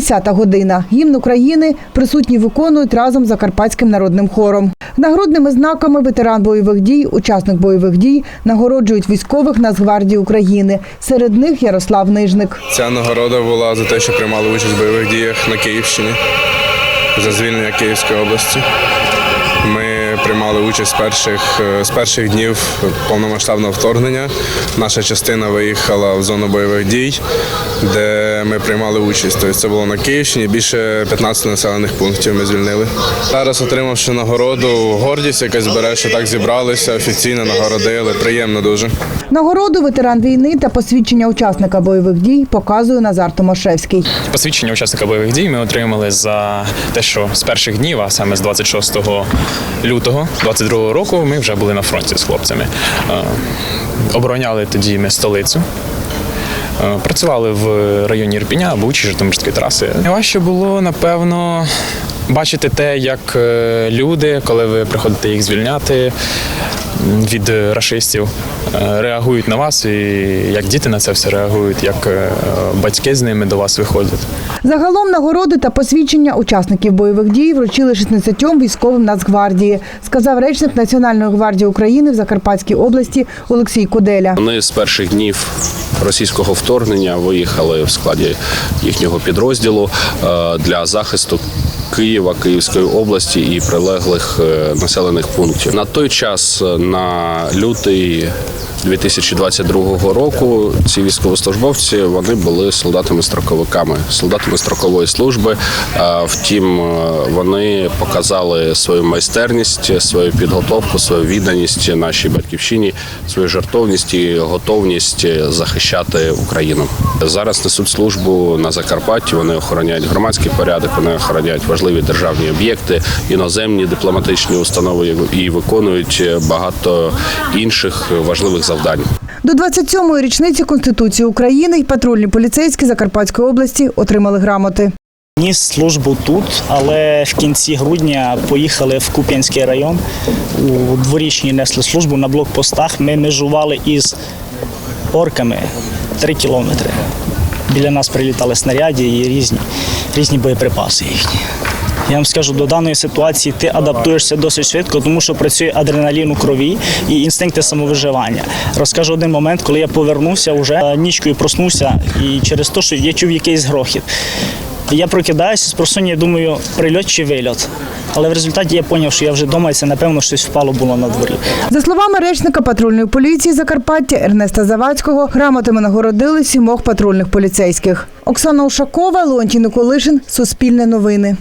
Десята година. Гімн України присутні виконують разом з Закарпатським народним хором. Нагрудними знаками ветеран бойових дій, учасник бойових дій нагороджують військових Нацгвардії України. Серед них Ярослав Нижник. Ця нагорода була за те, що приймали участь в бойових діях на Київщині за звільнення Київської області. Ми приймали участь з перших, е, з перших днів повномасштабного вторгнення. Наша частина виїхала в зону бойових дій, де ми приймали участь. Тобто це було на Київщині. Більше 15 населених пунктів ми звільнили. Зараз, отримавши нагороду, гордість якась бере, що так зібралися, офіційно нагородили. Приємно дуже. Нагороду ветеран війни та посвідчення учасника бойових дій показує Назар Томашевський. Посвідчення учасника бойових дій ми отримали за те, що з перших днів, а саме з 26 лютого 22 року, ми вже були на фронті з хлопцями. Е, Обороняли тоді ми столицю. Е, Працювали в районі Ірпіня, Бучі, Житомирської траси. Найважче було, напевно, бачити те, як е, люди, коли ви приходите їх звільняти від е, рашистів, е, реагують на вас, і як діти на це все реагують, як батьки з ними до вас виходять. Загалом нагороди та посвідчення учасників бойових дій вручили 16 військовим Нацгвардії, сказав речник Національної гвардії України в Закарпатській області Олексій Куделя. Вони з перших днів російського вторгнення виїхали в складі їхнього підрозділу для захисту. Києва, Київської області і прилеглих е, населених пунктів на той час е, на лютий 2022 року ці військовослужбовці вони були солдатами-строковиками, солдатами строкової служби. Е, Втім, вони показали свою майстерність, свою підготовку, свою відданість нашій батьківщині, свою жертовність і готовність захищати Україну. Зараз несуть службу на Закарпатті. Вони охороняють громадський порядок, вони охороняють важливі державні об'єкти, іноземні дипломатичні установи і виконують багато інших важливих завдань. До 27-ї річниці Конституції України й патрульні поліцейські Закарпатської області отримали грамоти. Ніс службу тут, але в кінці грудня поїхали в Куп'янський район. У дворічній несли службу на блокпостах. Ми межували із орками 3 кілометри. Біля нас прилітали снаряди і різні, різні боєприпаси їхні. Я вам скажу, до даної ситуації ти адаптуєшся досить швидко, тому що працює адреналін у крові і інстинкти самовиживання. Розкажу один момент, коли я повернувся вже е, нічкою проснувся, і через те, що я чув якийсь грохіт. Я прокидаюся з просуння, думаю, прильот чи вильот. Але в результаті я зрозумів, що я вже вдома, і це напевно щось впало було на дворі. За словами речника патрульної поліції Закарпаття Ернеста Завадського, грамотами нагородили сімох патрульних поліцейських. Оксана Ушакова, Леонтій Николишин, Суспільне новини.